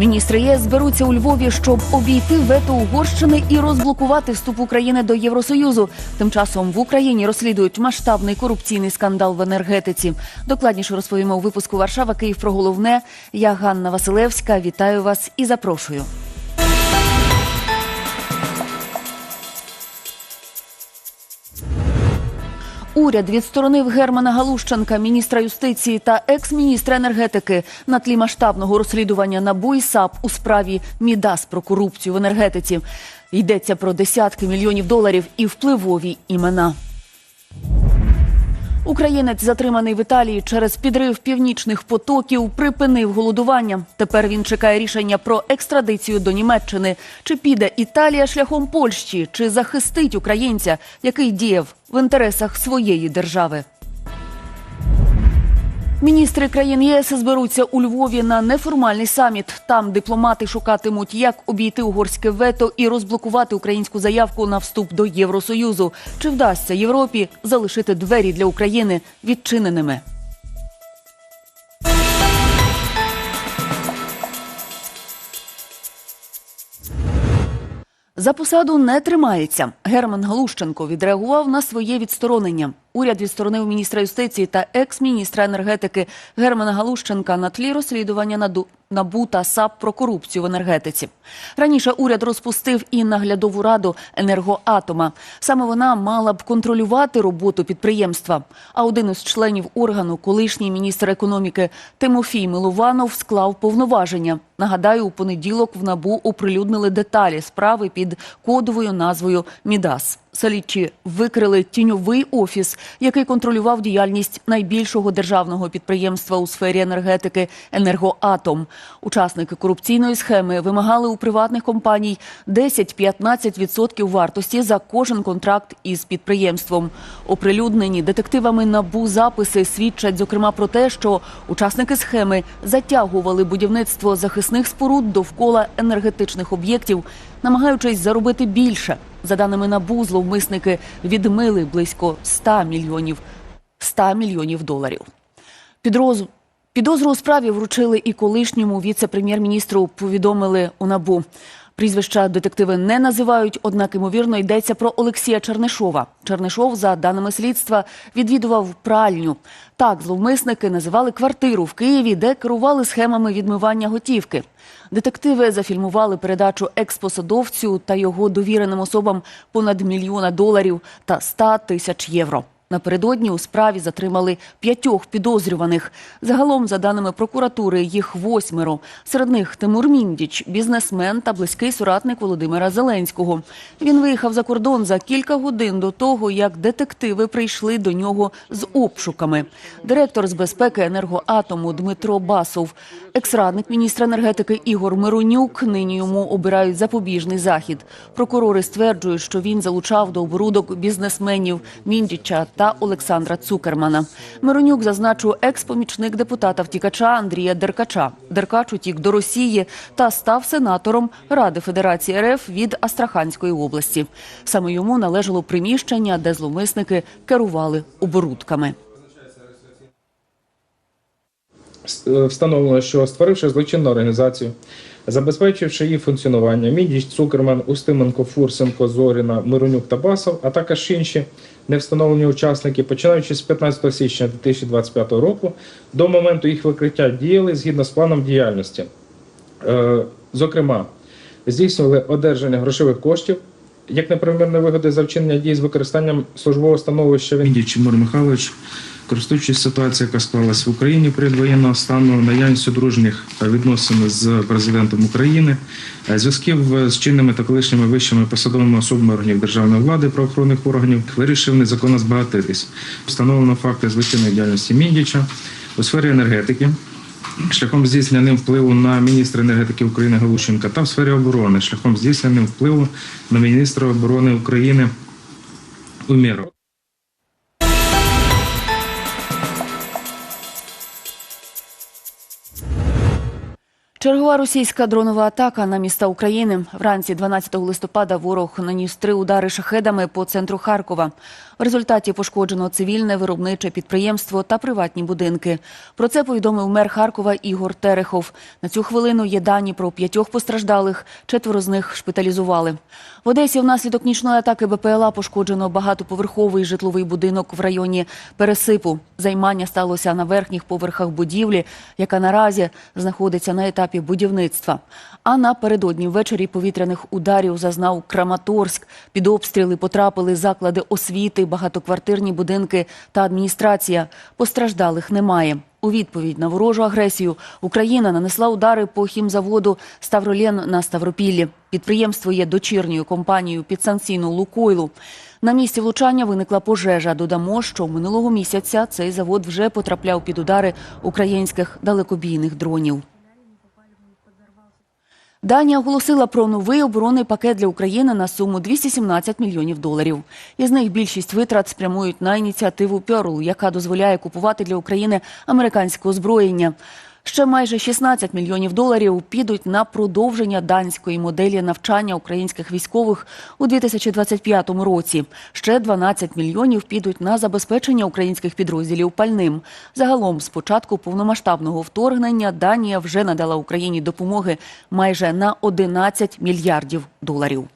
Міністри ЄС зберуться у Львові, щоб обійти вето Угорщини і розблокувати вступ України до Євросоюзу. Тим часом в Україні розслідують масштабний корупційний скандал в енергетиці. Докладніше розповімо у випуску Варшава Київ про головне. Я Ганна Василевська. Вітаю вас і запрошую. Уряд відсторонив Германа Галущенка, міністра юстиції та екс-міністра енергетики на тлі масштабного розслідування НАБУ і САП у справі Мідас про корупцію в енергетиці. Йдеться про десятки мільйонів доларів і впливові імена. Українець, затриманий в Італії через підрив північних потоків, припинив голодування. Тепер він чекає рішення про екстрадицію до Німеччини. Чи піде Італія шляхом Польщі, чи захистить українця, який діяв в інтересах своєї держави? Міністри країн ЄС зберуться у Львові на неформальний саміт. Там дипломати шукатимуть, як обійти угорське вето і розблокувати українську заявку на вступ до Євросоюзу. Чи вдасться Європі залишити двері для України відчиненими? За посаду не тримається. Герман Галущенко відреагував на своє відсторонення. Уряд відсторонив міністра юстиції та екс-міністра енергетики Германа Галущенка на тлі розслідування наду НАБУ та САП про корупцію в енергетиці. Раніше уряд розпустив і наглядову раду енергоатома. Саме вона мала б контролювати роботу підприємства. А один із членів органу, колишній міністр економіки Тимофій Милованов, склав повноваження. Нагадаю, у понеділок в НАБУ оприлюднили деталі справи під кодовою назвою Мідас. Слідчі викрили тіньовий офіс, який контролював діяльність найбільшого державного підприємства у сфері енергетики Енергоатом. Учасники корупційної схеми вимагали у приватних компаній 10-15% вартості за кожен контракт із підприємством. Оприлюднені детективами НАБУ записи свідчать зокрема про те, що учасники схеми затягували будівництво захисних споруд довкола енергетичних об'єктів, намагаючись заробити більше. За даними НАБУ, зловмисники відмили близько 100 мільйонів 100 мільйонів доларів. Підроз... Підозру у справі вручили і колишньому віце-прем'єр-міністру. Повідомили у НАБУ. Прізвища детективи не називають, однак ймовірно йдеться про Олексія Чернишова. Чернишов, за даними слідства, відвідував пральню. Так, зловмисники називали квартиру в Києві, де керували схемами відмивання готівки. Детективи зафільмували передачу експосадовцю та його довіреним особам понад мільйона доларів та 100 тисяч євро. Напередодні у справі затримали п'ятьох підозрюваних. Загалом, за даними прокуратури, їх восьмеро. Серед них Тимур Міндіч, бізнесмен та близький соратник Володимира Зеленського. Він виїхав за кордон за кілька годин до того, як детективи прийшли до нього з обшуками. Директор з безпеки енергоатому Дмитро Басов, екс-радник міністра енергетики Ігор Миронюк. Нині йому обирають запобіжний захід. Прокурори стверджують, що він залучав до оборудок бізнесменів Міндіча та Олександра Цукермана. Миронюк зазначив екс-помічник депутата втікача Андрія Деркача. Деркач утік до Росії та став сенатором Ради Федерації РФ від Астраханської області. Саме йому належало приміщення, де зловмисники керували оборудками. Встановлено, що створивши злочинну організацію, забезпечивши її функціонування, Мідіч, Цукерман, Устименко, Фурсенко, Зоріна, Миронюк та Басов, а також інші невстановлені учасники, починаючи з 15 січня 2025 року, до моменту їх викриття діяли згідно з планом діяльності. Е, Зокрема, здійснювали одержання грошових коштів як неправомірної вигоди за вчинення дій з використанням службового становища Міндіч Тимур Михайлович Користуючись ситуацією, яка склалась в Україні перед воєнного стану, наявністю дружніх відносин з президентом України, е, зв'язків з чинними та колишніми вищими посадовими особами органів державної влади, правоохоронних органів, вирішив незаконно збагатитись. Встановлено факти злочинної діяльності Міндіча у сфері енергетики. Шляхом здійснення ним впливу на міністра енергетики України Галущенка та в сфері оборони, шляхом здійснення ним впливу на міністра оборони України Умєрова. Чергова російська дронова атака на міста України. Вранці 12 листопада ворог наніс три удари шахедами по центру Харкова. В результаті пошкоджено цивільне виробниче підприємство та приватні будинки. Про це повідомив мер Харкова Ігор Терехов. На цю хвилину є дані про п'ятьох постраждалих, четверо з них шпиталізували. В Одесі внаслідок нічної атаки БПЛА пошкоджено багатоповерховий житловий будинок в районі Пересипу. Займання сталося на верхніх поверхах будівлі, яка наразі знаходиться на етапі будівництва. А напередодні ввечері повітряних ударів зазнав Краматорськ. Під обстріли потрапили заклади освіти, багатоквартирні будинки та адміністрація. Постраждалих немає. У відповідь на ворожу агресію Україна нанесла удари по хімзаводу Ставролєн на Ставропіллі. Підприємство є дочірньою компанією підсанкційного Лукойлу. На місці влучання виникла пожежа. Додамо, що минулого місяця цей завод вже потрапляв під удари українських далекобійних дронів. Данія оголосила про новий оборонний пакет для України на суму 217 мільйонів доларів. Із них більшість витрат спрямують на ініціативу Перл, яка дозволяє купувати для України американське озброєння. Ще майже 16 мільйонів доларів підуть на продовження данської моделі навчання українських військових у 2025 році. Ще 12 мільйонів підуть на забезпечення українських підрозділів пальним. Загалом, з початку повномасштабного вторгнення, Данія вже надала Україні допомоги майже на 11 мільярдів доларів.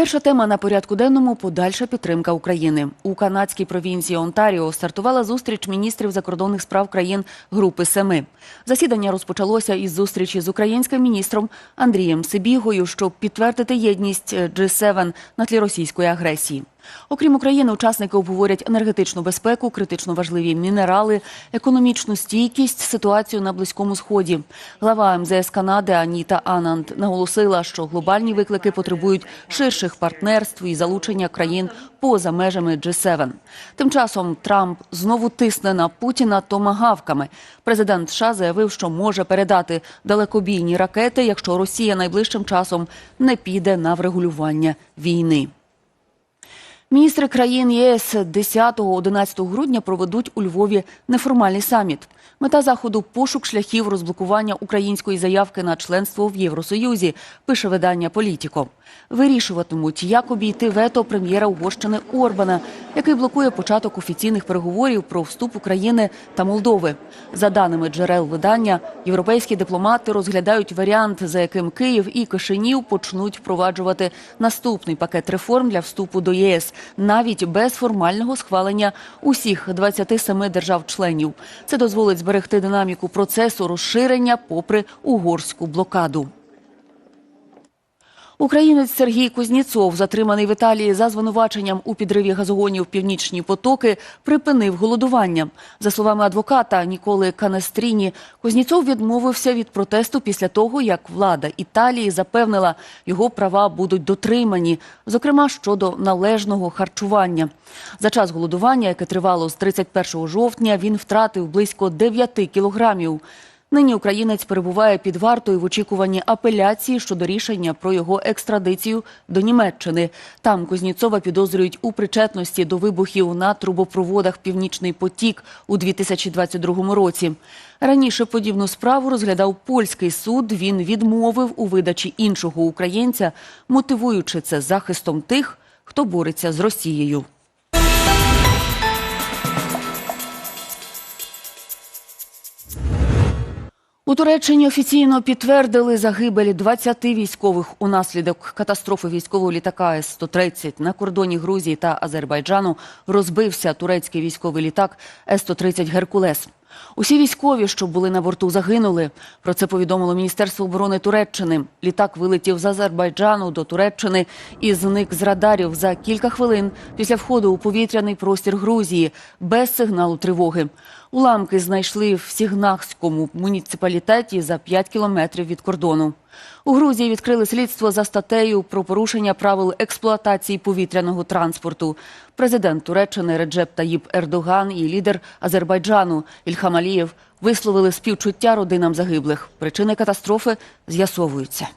Перша тема на порядку денному подальша підтримка України. У канадській провінції Онтаріо стартувала зустріч міністрів закордонних справ країн Групи Семи. Засідання розпочалося із зустрічі з українським міністром Андрієм Сибігою, щоб підтвердити єдність G7 на тлі російської агресії. Окрім України, учасники обговорять енергетичну безпеку, критично важливі мінерали, економічну стійкість, ситуацію на близькому сході. Глава МЗС Канади Аніта Ананд наголосила, що глобальні виклики потребують ширших партнерств і залучення країн поза межами G7. Тим часом Трамп знову тисне на Путіна томагавками. Президент США заявив, що може передати далекобійні ракети, якщо Росія найближчим часом не піде на врегулювання війни. Міністри країн ЄС 10-11 грудня проведуть у Львові неформальний саміт. Мета заходу пошук шляхів розблокування української заявки на членство в Євросоюзі, пише видання Політіко. Вирішуватимуть, як обійти вето прем'єра Угорщини Орбана, який блокує початок офіційних переговорів про вступ України та Молдови. За даними джерел видання, європейські дипломати розглядають варіант, за яким Київ і Кишинів почнуть впроваджувати наступний пакет реформ для вступу до ЄС, навіть без формального схвалення усіх 27 держав-членів. Це дозволить зберегти динаміку процесу розширення попри угорську блокаду. Українець Сергій Кузніцов, затриманий в Італії за звинуваченням у підриві газогонів північні потоки, припинив голодування. За словами адвоката Ніколи Канестріні, Кузніцов відмовився від протесту після того, як влада Італії запевнила, його права будуть дотримані, зокрема щодо належного харчування. За час голодування, яке тривало з 31 жовтня, він втратив близько 9 кілограмів. Нині українець перебуває під вартою в очікуванні апеляції щодо рішення про його екстрадицію до Німеччини. Там Кузніцова підозрюють у причетності до вибухів на трубопроводах Північний потік у 2022 році. Раніше подібну справу розглядав польський суд. Він відмовив у видачі іншого українця, мотивуючи це захистом тих, хто бореться з Росією. У Туреччині офіційно підтвердили загибель 20 військових унаслідок катастрофи військового літака С-130 на кордоні Грузії та Азербайджану розбився турецький військовий літак С-130 «Геркулес». Усі військові, що були на борту, загинули. Про це повідомило Міністерство оборони Туреччини. Літак вилетів з Азербайджану до Туреччини і зник з радарів за кілька хвилин після входу у повітряний простір Грузії без сигналу тривоги. Уламки знайшли в Сігнахському муніципалітеті за 5 кілометрів від кордону. У Грузії відкрили слідство за статтею про порушення правил експлуатації повітряного транспорту. Президент Туреччини Реджеп Таїп Ердоган і лідер Азербайджану Ільхам Алієв висловили співчуття родинам загиблих. Причини катастрофи з'ясовуються.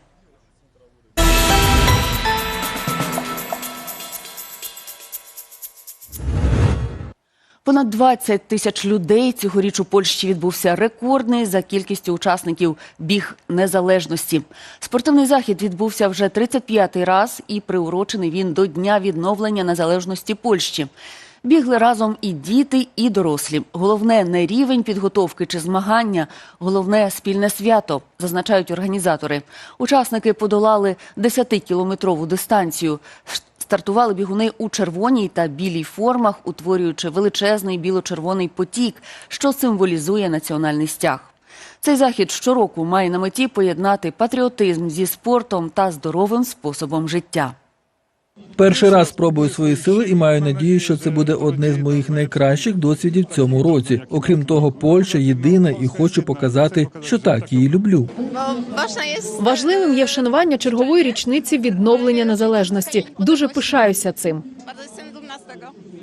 Понад 20 тисяч людей цьогоріч у Польщі відбувся рекордний за кількістю учасників біг незалежності. Спортивний захід відбувся вже 35-й раз і приурочений він до Дня відновлення незалежності Польщі. Бігли разом і діти, і дорослі. Головне не рівень підготовки чи змагання, головне спільне свято, зазначають організатори. Учасники подолали 10-кілометрову дистанцію. Стартували бігуни у червоній та білій формах, утворюючи величезний біло-червоний потік, що символізує національний стяг. Цей захід щороку має на меті поєднати патріотизм зі спортом та здоровим способом життя. Перший раз спробую свої сили і маю надію, що це буде одне з моїх найкращих досвідів цьому році. Окрім того, Польща єдина і хочу показати, що так її люблю. Важливим є вшанування чергової річниці відновлення незалежності. Дуже пишаюся цим.